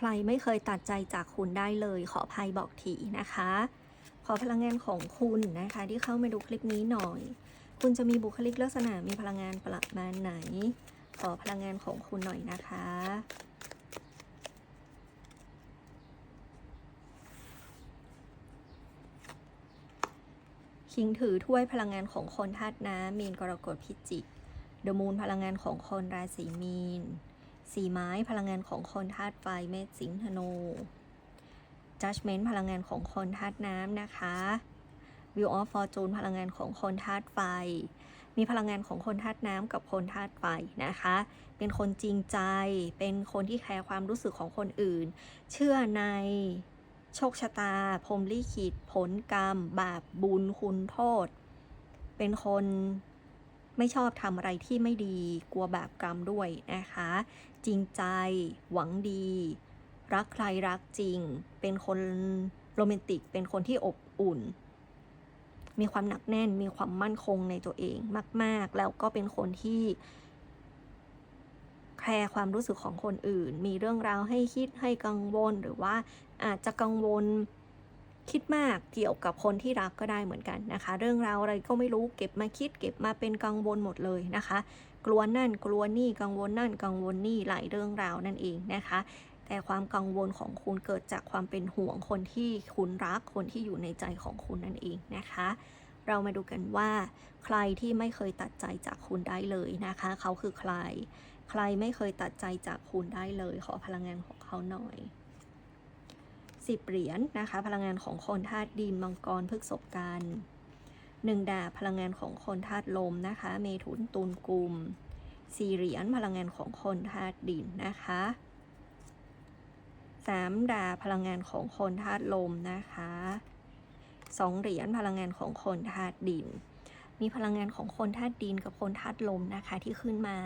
ใครไม่เคยตัดใจจากคุณได้เลย ขออภัยบอกทีนะคะ ขอพลังงานของคุณนะคะ ที่เข้ามาดูคลิปนี้หน่อย คุณจะมีบุคลิกลักษณะมีพลังงานประมาณไหน ขอพลังงานของคุณหน่อยนะคะคิงถือถ้วยพลังงานของคนธาตุน้ำมีนกรกฎพิจิกเดมูนพลังงานของคนราศีมีน สีไม้พลังงานของคนธาตุไฟเมษสิงห์ธนู Judgment พลังงานของคนธาตุน้ำนะคะ Wheel of Fortune พลังงานของคนธาตุไฟ มีพลังงานของคนธาตุน้ำกับคนธาตุไฟนะคะ เป็นคนจริงใจ เป็นคนที่แคร์ความรู้สึกของคนอื่น เชื่อในโชคชะตาพรหมลิขิตผลกรรม บาปบุญคุณโทษ เป็นคน ไม่ชอบทำอะไรที่ไม่ดี กลัวบาปกรรมด้วยนะคะ จริงใจ หวังดี รักใครรักจริง เป็นคนโรแมนติก เป็นคนที่อบอุ่น มีความหนักแน่น มีความมั่นคงในตัวเองมาก ๆ แล้วก็เป็นคนที่แคร์ความรู้สึกของคนอื่น มีเรื่องราวให้คิดให้กังวล หรือว่าอาจจะกังวล คิดมากเกี่ยวกับคนที่รักก็ได้เหมือนกันนะคะ เรื่องราวอะไรก็ไม่รู้เก็บมาคิด เก็บมาเป็นกังวลหมดเลยนะคะ กลัวนั่นกลัวนี่กังวลนั่นกังวลนี่หลายเรื่องราวนั่นเองนะคะ แต่ความกังวลของคุณเกิดจากความเป็นห่วงคนที่คุณรักคนที่อยู่ในใจของคุณนั่นเองนะคะเรามาดูกันว่า ใครที่ไม่เคยตัดใจจากคุณได้เลยนะคะ เขาคือใคร ใครไม่เคยตัดใจจากคุณได้เลย ขอพลังงานของเขาหน่อย สิบเหรียญนะคะ พลังงานของคนธาตุดินมังกรพฤกษบกันหนึ่งดาบพลังงานของคนธาตุลมนะคะ เมถุนตุลกุมสี่เหรียญพลังงานของคนธาตุดินนะคะสามดาบพลังงานของคนธาตุลมนะคะสองเหรียญพลังงานของคนธาตุดิน มีพลังงานของคนธาตุดินกับคนธาตุลมนะคะที่ขึ้นมา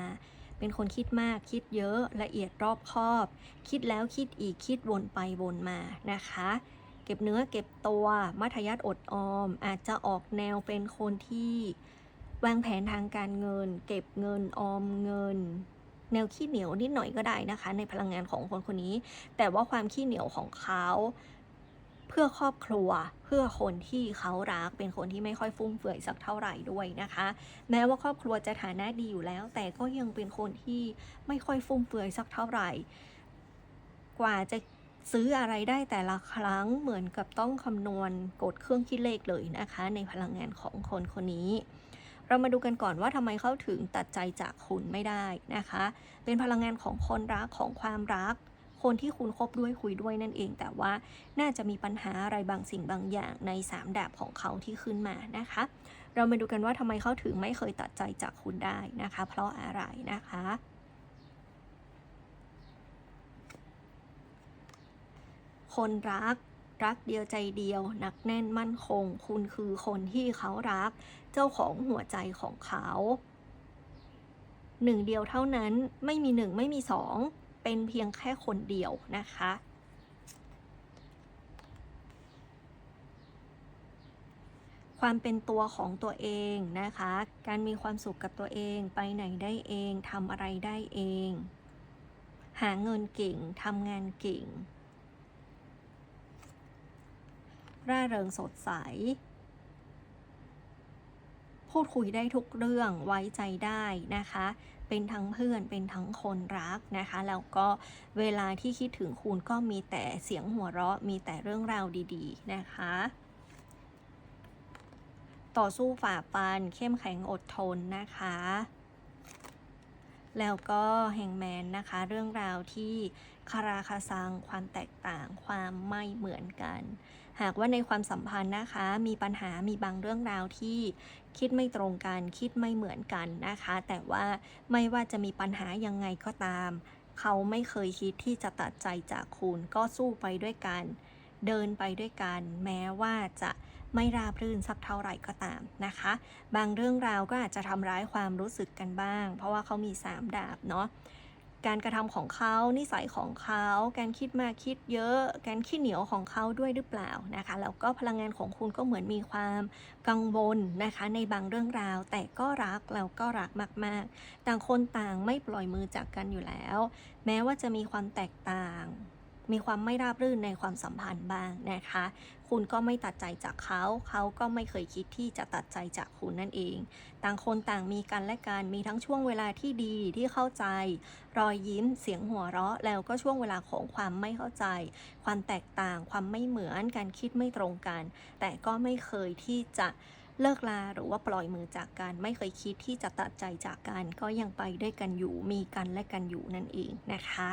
เป็นคนคิดมากคิดเยอะละเอียดรอบคอบ คิดแล้วคิดอีกคิดวนไปวนมานะคะ เก็บเนื้อเก็บตัวมัธยัติอดออม อาจจะออกแนวเป็นคนที่วางแผนทางการเงิน เก็บเงินออมเงิน แนวขี้เหนียวนิดหน่อยก็ได้นะคะ ในพลังงานของคนคนนี้ แต่ว่าความขี้เหนียวของเขา เพื่อครอบครัว เพื่อคนที่เขารักเป็นคนที่ไม่ค่อยฟุ่มเฟือยสักเท่าไหร่ด้วยนะคะ แม้ว่าครอบครัวจะฐานะดีอยู่แล้ว แต่ก็ยังเป็นคนที่ไม่ค่อยฟุ่มเฟือยสักเท่าไหร่ กว่าจะซื้ออะไรได้แต่ละครั้งเหมือนกับต้องคำนวณกดเครื่องคิดเลขเลยนะคะ ในพลังงานของคนคนนี้ เรามาดูกันก่อนว่าทำไมเขาถึงตัดใจจากคุณไม่ได้นะคะ เป็นพลังงานของคนรักของความรัก คนที่คุณคบด้วยคุยด้วยนั่นเอง แต่ว่าน่าจะมีปัญหาอะไรบางสิ่งบางอย่างในสามดาบของเขาที่ขึ้นมานะคะ เรามาดูกันว่าทำไมเขาถึงไม่เคยตัดใจจากคุณได้นะคะ เพราะอะไรนะคะคนรักรักเดียวใจเดียวหนักแน่นมั่นคง คุณคือคนที่เขารัก เจ้าของหัวใจของเขาหนึ่งเดียวเท่านั้นไม่มีหนึ่งไม่มีสอง เป็นเพียงแค่คนเดียวนะคะ ความเป็นตัวของตัวเองนะคะ การมีความสุขกับตัวเองไปไหนได้เองทำอะไรได้เอง หาเงินเก่งทำงานเก่ง ร่าเริงสดใส พูดคุยได้ทุกเรื่องไว้ใจได้นะคะ เป็นทั้งเพื่อนเป็นทั้งคนรักนะคะ แล้วก็เวลาที่คิดถึงคุณก็มีแต่เสียงหัวเราะ มีแต่เรื่องราวดีๆนะคะ ต่อสู้ฝ่าฟันเข้มแข็งอดทนนะคะแล้วก็แฮงแมนนะคะ เรื่องราวที่คาราคาซังความแตกต่างความไม่เหมือนกัน หากว่าในความสัมพันธ์นะคะ มีปัญหามีบางเรื่องราวที่คิดไม่ตรงกัน คิดไม่เหมือนกันนะคะ แต่ว่าไม่ว่าจะมีปัญหายังไงก็ตาม เขาไม่เคยคิดที่จะตัดใจจากคุณก็สู้ไปด้วยกัน เดินไปด้วยกัน แม้ว่าจะไม่ราบรื่นสักเท่าไหร่ก็ตามนะคะ บางเรื่องราวก็อาจจะทำร้ายความรู้สึกกันบ้าง เพราะว่าเขามีสามดาบเนาะ การกระทำของเขา นิสัยของเขา การคิดมากคิดเยอะ การขี้เหนียวของเขาด้วยหรือเปล่านะคะ แล้วก็พลังงานของคุณก็เหมือนมีความกังวลนะคะในบางเรื่องราว แต่ก็รักแล้วก็รักมาก ๆ ต่างคนต่างไม่ปล่อยมือจากกันอยู่แล้ว แม้ว่าจะมีความแตกต่าง มีความไม่ราบรื่นในความสัมพันธ์บ้างนะคะ คุณก็ไม่ตัดใจจากเขา เขาก็ไม่เคยคิดที่จะตัดใจจากคุณนั่นเอง ต่างคนต่างมีกันและกัน มีทั้งช่วงเวลาที่ดีที่เข้าใจ รอยยิ้ม เสียงหัวเราะ แล้วก็ช่วงเวลาของความไม่เข้าใจ ความแตกต่าง ความไม่เหมือน การคิดไม่ตรงกัน แต่ก็ไม่เคยที่จะเลิกลาหรือว่าปล่อยมือจากกันไม่เคยคิดที่จะตัดใจจากกัน ก็ยังไปด้วยกันอยู่มีกันและกันอยู่นั่นเองนะคะ